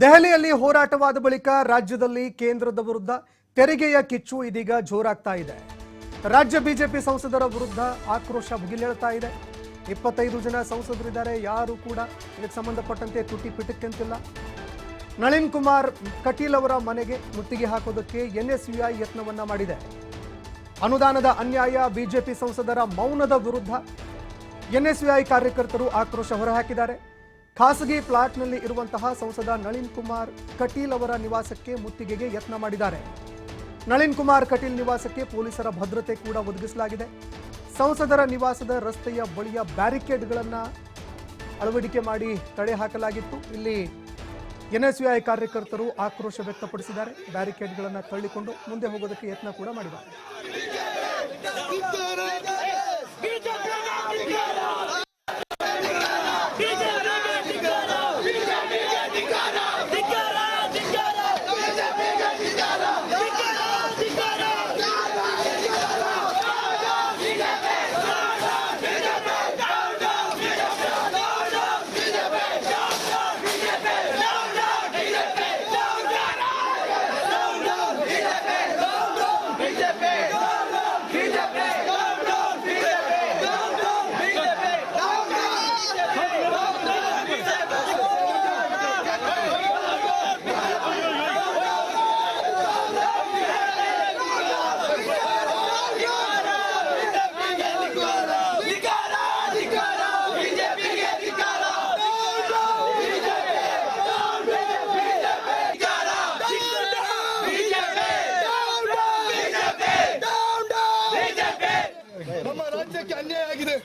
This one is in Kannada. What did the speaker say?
ದೆಹಲಿಯಲ್ಲಿ ಹೋರಾಟವಾದ ಬಳಿಕ ರಾಜ್ಯದಲ್ಲಿ ಕೇಂದ್ರದ ವಿರುದ್ಧ ತೆರಿಗೆಯ ಕಿಚ್ಚು ಇದೀಗ ಜೋರಾಗ್ತಾ ಇದೆ. ರಾಜ್ಯ ಬಿಜೆಪಿ ಸಂಸದರ ವಿರುದ್ಧ ಆಕ್ರೋಶ ಭುಗಿಲೇಳ್ತಾ ಇದೆ. ಇಪ್ಪತ್ತೈದು ಜನ ಸಂಸದರಿದ್ದಾರೆ, ಯಾರು ಕೂಡ ಇದಕ್ಕೆ ಸಂಬಂಧಪಟ್ಟಂತೆ ತುಟಿ ಪಿಟಕ್ಕಂತಿಲ್ಲ. ನಳಿನ್ ಕುಮಾರ್ ಕಟೀಲ್ ಅವರ ಮನೆಗೆ ಮುತ್ತಿಗೆ ಹಾಕೋದಕ್ಕೆ ಎನ್ಎಸ್ಯುಐ ಯತ್ನವನ್ನ ಮಾಡಿದೆ. ಅನುದಾನದ ಅನ್ಯಾಯ, ಬಿಜೆಪಿ ಸಂಸದರ ಮೌನದ ವಿರುದ್ಧ ಎನ್ಎಸ್ಯುಐ ಕಾರ್ಯಕರ್ತರು ಆಕ್ರೋಶ ಹೊರಹಾಕಿದ್ದಾರೆ. ಖಾಸಗಿ ಫ್ಲಾಟ್ನಲ್ಲಿ ಇರುವಂತಹ ಸಂಸದ ನಳಿನ್ ಕುಮಾರ್ ಕಟೀಲ್ ಅವರ ನಿವಾಸಕ್ಕೆ ಮುತ್ತಿಗೆಗೆ ಯತ್ನ ಮಾಡಿದ್ದಾರೆ. ನಳಿನ್ ಕುಮಾರ್ ಕಟೀಲ್ ನಿವಾಸಕ್ಕೆ ಪೊಲೀಸರ ಭದ್ರತೆ ಕೂಡ ಒದಗಿಸಲಾಗಿದೆ. ಸಂಸದರ ನಿವಾಸದ ರಸ್ತೆಯ ಬಳಿಯ ಬ್ಯಾರಿಕೇಡ್ಗಳನ್ನು ಅಳವಡಿಕೆ ಮಾಡಿ ತಡೆ ಹಾಕಲಾಗಿತ್ತು. ಇಲ್ಲಿ ಎನ್ಎಸ್ಯುಐ ಕಾರ್ಯಕರ್ತರು ಆಕ್ರೋಶ ವ್ಯಕ್ತಪಡಿಸಿದ್ದಾರೆ. ಬ್ಯಾರಿಕೇಡ್ಗಳನ್ನು ತಳ್ಳಿಕೊಂಡು ಮುಂದೆ ಹೋಗೋದಕ್ಕೆ ಯತ್ನ ಕೂಡ ಮಾಡಿದ್ದಾರೆ. ನಮ್ಮ ರಾಜ್ಯಕ್ಕೆ ಅನ್ಯಾಯ ಆಗಿದೆ.